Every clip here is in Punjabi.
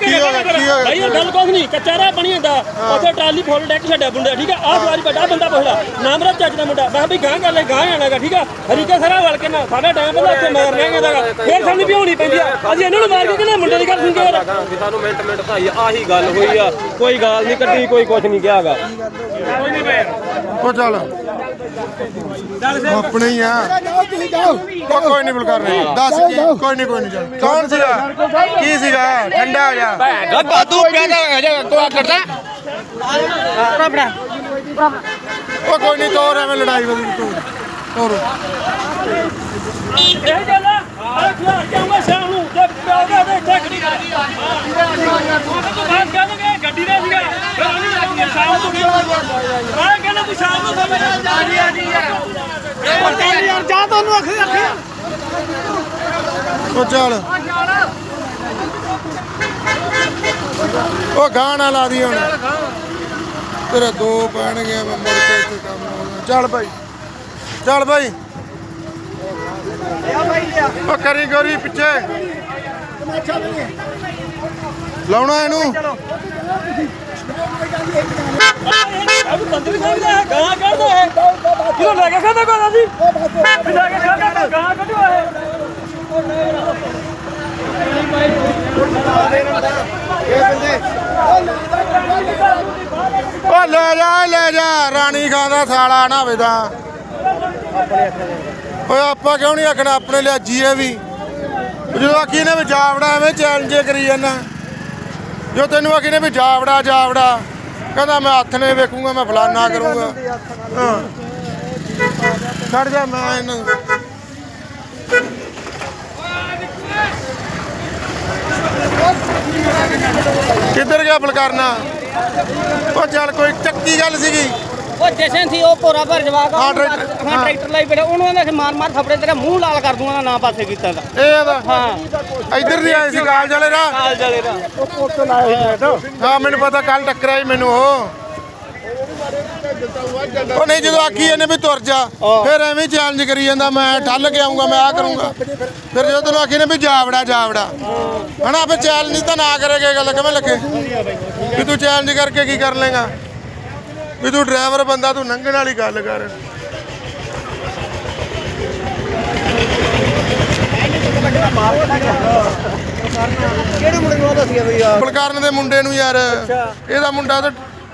ਅਰੇ ਜਵਾਬ ਨੂੰ ਕੀ ਹੋਇਆ? ਕੀ ਹੋਇਆ? ਭਾਈ ਇਹ ਗੱਲ ਕੁਛ ਨਹੀਂ ਕਚਾਰਾ ਬਣੀ ਜਾਂਦਾ ਉੱਥੇ ਟਰਾਲੀ ਫੁੱਲ ਡੈਕ ਛੱਡਿਆ ਮੁੰਡਾ ਠੀਕ ਆ? ਆਹ ਸਵਾਰੀ ਵੱਡਾ ਬੰਦਾ ਪੁੱਛਦਾ ਨਾਮ ਚੱਜ ਦਾ ਮੁੰਡਾ। ਮੈਂ ਵੀ ਗਾਂ ਕਰ ਲੈ ਗਾਂ ਆਣਾਗਾ ਠੀਕ ਆ? ਹਰੀਕੇ ਸਾਰਾ ਵਲ ਕੇ ਨਾ ਸਾਡਾ ਟਾਈਮ ਪਹਿਲਾਂ ਉੱਥੇ ਮਾਰ ਲਿਆਂਗੇ ਦਾਗਾ ਫੇਰ ਸਾਨੂੰ ਵੀ ਹੋਣੀ ਪੈਂਦੀ ਆ। ਅਸੀਂ ਇਹਨਾਂ ਨੂੰ ਮਾਰ ਕੇ ਕਹਿੰਦੇ ਮੁੰਡੇ ਦੀ ਗੱਲ ਸੁਣ ਕੇ ਯਾਰ ਵੀ ਸਾਨੂੰ ਮਿੰਟ ਮਿੰਟ ਭਾਈ ਆਹੀ ਗੱਲ ਹੋਈ ਆ। ਕੋਈ ਗੱਲ ਨਹੀਂ ਕੱਢੀ ਕੋਈ ਕੁਝ ਨਹੀਂ ਕਿਹਾਗਾ ਉਹ ਚੱਲ। ਆਪਣੇ ਹੀ ਆ। ਕੋਈ ਨਹੀਂ ਬੁਲਕਾਰ ਨਹੀਂ ਦੱਸ ਕੀ ਕੋਈ ਨਹੀਂ ਕੋਈ ਨਹੀਂ ਕੌਣ ਸੀਗਾ? ਕੀ ਸੀਗਾ? ਠੰਡਾ ਹੋ ਜਾ। ਤੂੰ ਕਹਿੰਦਾ ਜਾ ਕੋ ਕਰਦਾ ਉਹ ਕੋਈ ਨਹੀਂ ਤੋਰ ਐਵੇਂ ਲੜਾਈ ਵਧੂ ਤੂੰ ਤੋਰ। ਇਹ ਗੱਲ ਆ। ਆਹ ਖਿਲਾ ਕੇ ਆਉਂਗਾ ਸ਼ਾਮ ਨੂੰ? ਤੇ ਪਿਆਗਾ ਦੇ ਇੱਥੇ ਖੜੀ ਕਰ ਉਹ ਤਾਂ ਬਾਤ ਕਹਿੰਦੇ ਗੱਡੀ ਦਾ ਸੀਗਾ। ਫਿਰ ਜਾਵਾਂਗੇ ਸ਼ਾਮ ਨੂੰ ਮੈਂ ਕਹਿੰਦਾ ਤੂੰ ਸ਼ਾਮ ਨੂੰ ਸਮਝ ਜਾ ਰਹੀ ਆ ਜੀ ਯਾਰ ਜਾ ਤੁਹਾਨੂੰ ਅੱਖ ਅੱਖ। ਉਹ ਚੱਲ। ਉਹ ਗਾਣਾ ਲਾ ਦੀ ਹੁਣ। ਤੇਰੇ ਦੋ ਪੈਣਗੇ ਮੈਂ ਮੁੜ ਕੇ ਇੱਥੇ ਕੰਮ ਚੱਲ ਭਾਈ ਚੱਲ ਭਾਈ ਉਹ ਕਰੀ ਗੋਰੀ ਪਿੱਛੇ। ਲਾਉਣਾ ਇਹਨੂੰ। ਅਬ ਕਿਉਂ ਲੈ ਕੇ ਖਾਂਦਾ ਅਸੀਂ ਵੀ ਲੈ ਕੇ ਖਾਂਦਾ ਤਾਂ ਗਾਂ ਕੱਢਿਆ ਹੈ ਉਹ ਲੈ ਜਾ ਲੈ ਜਾ ਰਾਣੀ ਖਾਂ ਦਾ ਸਾਲਾ ਨਾ ਹੋਵੇ ਤਾਂ। ਓਏ ਆਪਾਂ ਕਿਉਂ ਨਹੀਂ ਆਖਣਾ? ਆਪਣੇ ਲਿਆ ਜੀਏ ਵੀ। ਜਦੋਂ ਆਖੀ ਨੇ ਵੀ ਜਾਵੜਾ ਐਵੇਂ ਚੈਲੰਜ ਕਰੀ ਜਾਂਦਾ। ਜੋ ਤੈਨੂੰ ਆਖੀ ਨੇ ਵੀ ਜਾਵੜਾ ਜਾਵੜਾ ਕਹਿੰਦਾ ਮੈਂ ਹੱਥ ਨੇ ਵੇਖੂੰਗਾ ਮੈਂ ਫਲਾਨਾ ਕਰੂੰਗਾ। ਹਾਂ। ਛੱਡ ਜਾ ਮੈਂ ਇਹਨੂੰ ਕਿੱਧਰ ਗਿਆ ਬਲਕਾਰਨਾ ਉਹ ਚੱਲ ਕੋਈ ਚੱਕੀ ਗੱਲ ਸੀਗੀ। ਉਹ ਜਸ਼ਨ ਸੀ ਉਹ ਭੋਰਾ ਭਰ ਜਵਾਕ ਹਾਂ, ਟਰੈਕਟਰ- ਲਈ ਬੈਠਾ ਉਹਨੂੰ ਕਹਿੰਦਾ ਮਾਰ ਮਾਰ ਥੱਪੜੇ ਤੇਰਾ ਮੂੰਹ ਲਾਲ ਕਰ ਦੂੰਗਾ ਨਾ ਪਾਸੇ ਕੀਤਾ ਤਾਂ ਇਹ ਇਹਦਾ ਹਾਂ। ਇੱਧਰ ਦੀ ਆਏ ਸੀ ਕਾਲਜ ਵਾਲੇ ਰਾਹ। ਕਾਲ ਜਲੇ ਦਾ ਹਾਂ ਮੈਨੂੰ ਪਤਾ ਕੱਲ ਟੱਕਰਿਆ ਸੀ ਮੈਨੂੰ ਉਹ। ਉਹ ਨਹੀਂ ਜਦੋਂ ਆਖੀ ਇਹਨੇ ਵੀ ਤੁਰ ਜਾ ਫਿਰ ਐਵੇਂ ਚੈਲੰਜ ਕਰੀ ਜਾਂਦਾ ਮੈਂ ਠੱਲ ਕੇ ਆਉਂਗਾ ਮੈਂ ਆ ਕਰੂੰਗਾ। ਫਿਰ ਜਦੋਂ ਤੈਨੂੰ ਆਖੀ ਨੇ ਵੀ ਜਾਵੜਾ ਜਾਵੜਾ। ਹਨਾ ਫਿਰ ਚੈਲੰਜ ਤਾਂ ਨਾ ਕਰੇਗਾ ਗੱਲ ਕਿਵੇਂ ਲੱਗੇ? ਵੀ ਤੂੰ ਚੈਲੰਜ ਕਰਕੇ ਕੀ ਕਰ ਲੇਗਾ ਵੀ ਤੂੰ ਡਰਾਈਵਰ ਬੰਦਾ ਤੂੰ ਲੰਘਣ ਵਾਲੀ ਗੱਲ ਕਰ। ਕਿਹੜੇ ਮੁੰਡੇ ਨੂੰ ਸੀ ਬਈ ਬਲਕਾਰਨ ਦੇ ਮੁੰਡੇ ਨੂੰ ਯਾਰ। ਇਹਦਾ ਮੁੰਡਾ ਤਾਂ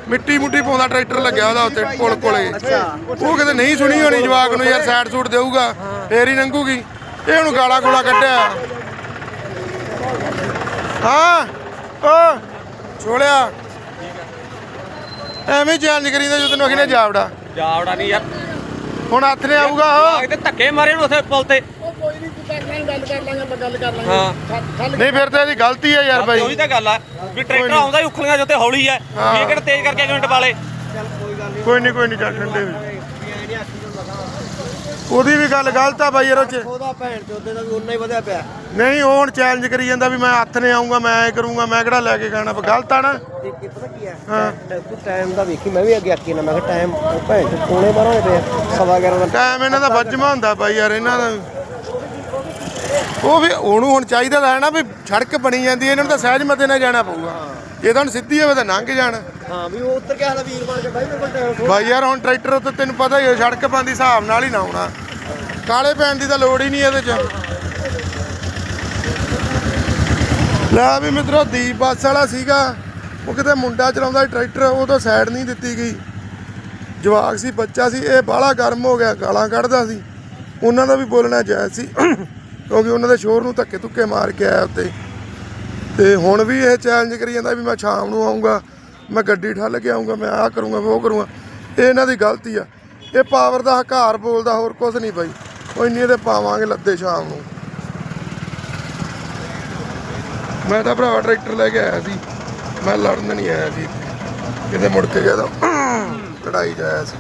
ਮਿੱਟੀ ਮੁੱਟੀ ਪਾਉਂਦਾ ਟਰੈਕਟਰ ਲੱਗਿਆ ਉਹਦਾ ਉੱਤੇ ਪੁਲ ਕੋਲੇ। ਉਹ ਕਿਤੇ ਨਹੀਂ ਸੁਣੀ ਹੋਣੀ ਜਵਾਕ ਨੂੰ ਯਾਰ ਸਾਈਡ ਸੂਟ ਦੇਊਗਾ ਫੇਰ ਹੀ ਲੰਘੂਗੀ ਇਹ ਹੁਣ ਗਾਲਾ ਗੋਲਾ ਕੱਢਿਆ। ਹਾਂ ਓ ਛੋਲਿਆ। ਐਵੇਂ ਚੈਲੰਜ ਕਰੀਦਾ ਜੋ ਤੈਨੂੰ ਅਖਨੇ ਜਾਵੜਾ। ਜਾਵੜਾ ਨਹੀਂ ਯਾਰ। ਹੁਣ ਹੱਥ ਨੇ ਆਊਗਾ ਉਹ। ਧੱਕੇ ਮਾਰੇ ਨੂੰ ਉੱਥੇ ਪੁਲ ਤੇ। ਹਾਂ। ਨਹੀਂ ਫਿਰ ਤਾਂ ਇਹਦੀ ਗਲਤੀ ਹੈ ਯਾਰ ਬਾਈ। ਉਹੀ ਤਾਂ ਗੱਲ ਆ ਵੀ ਟਰੈਕਟਰ ਆਉਂਦਾ ਹੀ ਉਖਲੀਆਂ ਜਿੱਤੇ ਹੌਲੀ ਐ ਵੀ ਇਹ ਕਿਹੜਾ ਤੇਜ਼ ਕਰਕੇ ਮਿੰਟ ਵਾਲੇ ਕੋਈ ਨਹੀਂ। ਕੋਈ ਨਹੀਂ ਚੱਲ ਠੰਡੇ ਵੀ। ਉਹਦੀ ਵੀ ਗੱਲ ਗਲਤ ਆ ਬਾਈ ਯਾਰ ਉਹ ਚ। ਉਹਦਾ ਭੈਣ ਚੋਦੇ ਦਾ ਵੀ ਉਨਾ ਹੀ ਵਧਿਆ ਪਿਆ। ਨਹੀਂ ਉਹ ਹੁਣ ਚੈਲੰਜ ਕਰੀ ਜਾਂਦਾ ਵੀ ਮੈਂ ਹੱਥ ਨੇ ਆਉਂਗਾ ਮੈਂ ਐ ਕਰੂੰਗਾ ਮੈਂ ਕਿਹੜਾ ਲੈ ਕੇ ਖਾਣਾ ਪਰ ਗਲਤ ਆ ਨਾ। ਤੇ ਕੀ ਪਤਾ ਕੀ ਹੈ। ਹਾਂ ਤੂੰ ਟਾਈਮ ਦਾ ਵੇਖੀ ਮੈਂ ਵੀ ਅੱਗੇ ਆਕੀ ਨਾ ਮੈਂ ਕਿਹਾ ਟਾਈਮ ਭੈਣ ਚੋ ਪੌਣੇ 12 ਹੋਏ ਪਏ ਆ, ਸਵਾ 11 ਦਾ। ਟਾਈਮ ਇਹਨਾਂ ਦਾ ਵੱਜਮਾ ਹੁੰਦਾ ਬਾਈ ਯਾਰ ਇਹਨਾਂ ਦਾ ਉਹ ਵੀ ਉਹਨੂੰ ਹੁਣ ਚਾਹੀਦਾ ਤਾਂ ਹੈ ਨਾ ਵੀ ਸੜਕ ਬਣੀ ਜਾਂਦੀ ਹੈ ਇਹਨਾਂ ਨੂੰ ਤਾਂ ਸਹਿਜ ਮਤੇ ਨਾਲ ਜਾਣਾ ਪਊਗਾ। ਜੇ ਤਾਂ ਹੁਣ ਸਿੱਧੀ ਹੋਵੇ ਤਾਂ ਲੰਘ ਜਾਣ। ਹਾਂ ਵੀ ਉਹ ਉੱਤਰ ਕੇ ਆਦਾ ਵੀਰ ਬਣ ਕੇ ਬਾਈ ਮੇਰੇ ਕੋਲ ਟਾਈਮ ਬਾਈ ਯਾਰ ਹੁਣ ਟਰੈਕਟਰ ਤੇ ਤੈਨੂੰ ਪਤਾ ਹੀ ਹੈ ਸੜਕ ਪਾਉਂਦੀ ਹਿਸਾਬ ਨਾਲ ਹੀ ਨਾ ਆਉਣਾ ਕਾਲੇ ਪੈਣ ਦੀ ਤਾਂ ਲੋੜ ਹੀ ਨਹੀਂ ਇਹਦੇ 'ਚ। ਲੈ ਵੀ ਮਿੱਤਰੋ ਦੀਪ ਬੱਸ ਵਾਲਾ ਸੀਗਾ। ਉਹ ਕਿਤੇ ਮੁੰਡਾ ਚਲਾਉਂਦਾ ਟਰੈਕਟਰ ਉਹ ਤਾਂ ਸਾਈਡ ਨਹੀਂ ਦਿੱਤੀ ਗਈ। ਜਵਾਕ ਸੀ ਬੱਚਾ ਸੀ ਇਹ ਬਾਹਲਾ ਗਰਮ ਹੋ ਗਿਆ ਗਾਲਾਂ ਕੱਢਦਾ ਸੀ। ਉਹਨਾਂ ਦਾ ਵੀ ਬੋਲਣਾ ਜਾਇਜ਼ ਸੀ। ਕਿਉਂਕਿ ਉਹਨਾਂ ਦੇ ਸ਼ੋਰ ਨੂੰ ਧੱਕੇ ਧੁੱਕੇ ਮਾਰ ਕੇ ਆਇਆ ਉੱਤੇ। ਤੇ ਹੁਣ ਵੀ ਇਹ ਚੈਲੰਜ ਕਰੀ ਜਾਂਦਾ ਵੀ ਮੈਂ ਸ਼ਾਮ ਨੂੰ ਆਉਂਗਾ ਮੈਂ ਗੱਡੀ ਠੱਲ ਕੇ ਆਉਂਗਾ ਮੈਂ ਆਹ ਕਰੂੰਗਾ ਉਹ ਕਰੂੰਗਾ। ਇਹ ਇਹਨਾਂ ਦੀ ਗਲਤੀ ਆ। ਇਹ ਪਾਵਰ ਦਾ ਹਕਾਰ ਬੋਲਦਾ, ਹੋਰ ਕੁਝ ਨਹੀਂ ਬਾਈ। ਉਹ ਇੰਨੀ ਤੇ ਪਾਵਾਂਗੇ ਲੱਦੇ ਸ਼ਾਮ ਨੂੰ। ਮੈਂ ਤਾਂ ਭਰਾ ਟਰੈਕਟਰ ਲੈ ਕੇ ਆਇਆ ਸੀ। ਮੈਂ ਲੜਨ ਨਹੀਂ ਆਇਆ ਸੀ। ਕਿਤੇ ਮੁੜ ਕੇ ਗਿਆ ਤਾਂ ਲੜਾਈ ਜਾਇਆ ਸੀ।